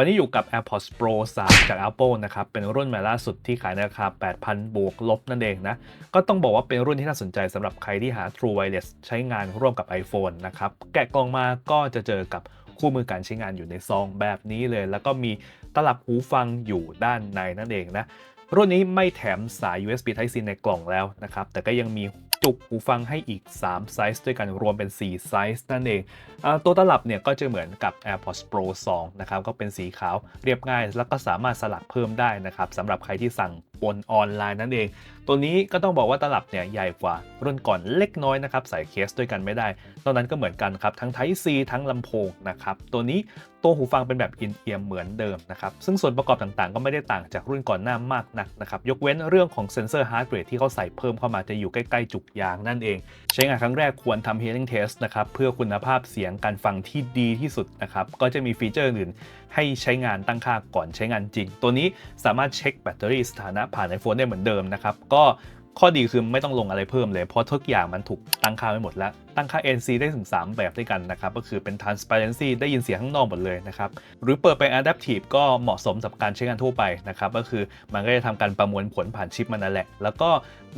วันนี้อยู่กับ AirPods Pro 3 จาก Apple นะครับ เป็นรุ่นใหม่ล่าสุดที่ขายในราคา 8,000 บวกลบนั่นเองนะ ก็ต้องบอกว่าเป็นรุ่นที่น่าสนใจสำหรับใครที่หา True Wireless ใช้งานร่วมกับ iPhone นะครับ แกะกล่องมาก็จะเจอกับคู่มือการใช้งานอยู่ในซองแบบนี้เลย แล้วก็มีตลับหูฟังอยู่ด้านในนั่นเองนะรุ่นนี้ไม่แถมสาย USB Type C ในกล่องแล้วนะครับ แต่ก็ยังมี จุกหูฟังให้อีก 3 ไซส์ด้วยกันรวมเป็น 4 ไซส์นั่นเองอตัวตลับเนี่ยก็จะเหมือนกับ AirPods Pro 2 นะครับ ก็เป็นสีขาวเรียบง่าย แล้วก็สามารถสลักเพิ่มได้นะครับสำหรับใครที่สั่งบนออนไลน์นั่นเอง ตัวนี้ก็ต้องบอกว่าตลับเนี่ยใหญ่กว่ารุ่นก่อนเล็กน้อยนะครับ ใส่เคสด้วยกันไม่ได้ตอนนั้นก็เหมือนกันครับ ทั้ง Type C ทั้งลำโพงนะครับ ตัวนี้ตัวหูฟังเป็นแบบอินเอียมเหมือนเดิมนะครับ ซึ่งส่วนประกอบต่างๆ ก็ไม่ได้ต่างจากรุ่นก่อนหน้ามากนักนะครับ ยกเว้นเรื่องของเซนเซอร์ฮาร์ดแวร์ที่เขาใส่เพิ่มเข้ามาจะอยู่ใกล้ๆจุกยางนั่นเอง ใช้งานครั้งแรกควรทำ hearing test นะครับเพื่อคุณภาพเสียงการฟังที่ดีที่สุดนะครับก็จะมีฟีเจอร์อื่นให้ใช้งานตั้งค่าก่อนใช้งานจริง ตัวนี้สามารถเช็คแบตเตอรี่สถานะผ่าน iPhone ได้เหมือนเดิมนะครับ ก็ข้อดีคือไม่ต้องลงอะไรเพิ่มเลย เพราะทุกอย่างมันถูกตั้งค่าไว้หมดแล้ว ตั้งค่า NC ได้ถึง 3 แบบด้วยกันนะครับ ก็คือเป็น transparency ได้ยินเสียงข้างนอกหมดเลยนะครับ หรือเปิดเป็น adaptive ก็เหมาะสมสำหรับการใช้งานทั่วไปนะครับ ก็คือมันก็จะทำการประมวลผลผ่านชิปมันนั่นแหละ แล้วก็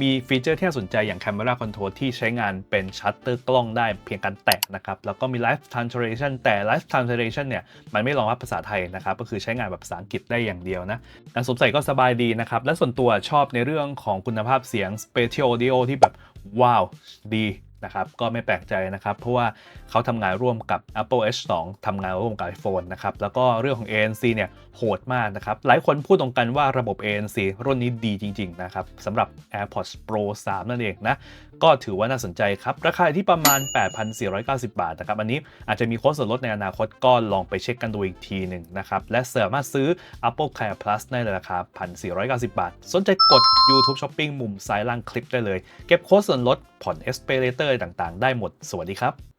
มีฟีเจอร์ที่น่าสนใจอย่าง camera control ที่ใช้งานเป็นชัตเตอร์กล้องได้เพียงการแตะนะครับ แล้วก็มี live translation แต่ live translation เนี่ยมันไม่รองรับภาษาไทยนะครับ ก็คือใช้งานแบบภาษาอังกฤษได้อย่างเดียวนะการสวมใส่ก็สบายดีนะครับ และส่วนตัวชอบในเรื่องของคุณภาพเสียง Spatial Audio ที่แบบว้าวดี นะครับก็ไม่แปลกใจนะครับ เพราะว่าเขาทำงานร่วมกับ Apple H2 ทำงานร่วมกับ iPhone นะครับ แล้วก็เรื่องของ ANC เนี่ยโหดมากนะครับ หลายคนพูดตรงกันว่าระบบ ANC รุ่นนี้ดีจริง ๆ นะครับสำหรับ AirPods Pro 3 นั่นเองนะ ก็ถือว่าน่าสนใจครับ ราคาที่ประมาณ 8,490 บาทนะครับ อันนี้อาจจะมีโค้ดส่วนลดในอนาคตก็ลองไปเช็คกันดูอีกทีหนึ่งนะครับ และสามารถซื้อ Apple Care Plus ในราคา 1,490 บาท สนใจกด YouTube Shopping มุมซ้ายล่างคลิปได้เลย เก็บโค้ดส่วนลดผ่อน Esperator ต่างๆ ได้หมด สวัสดีครับ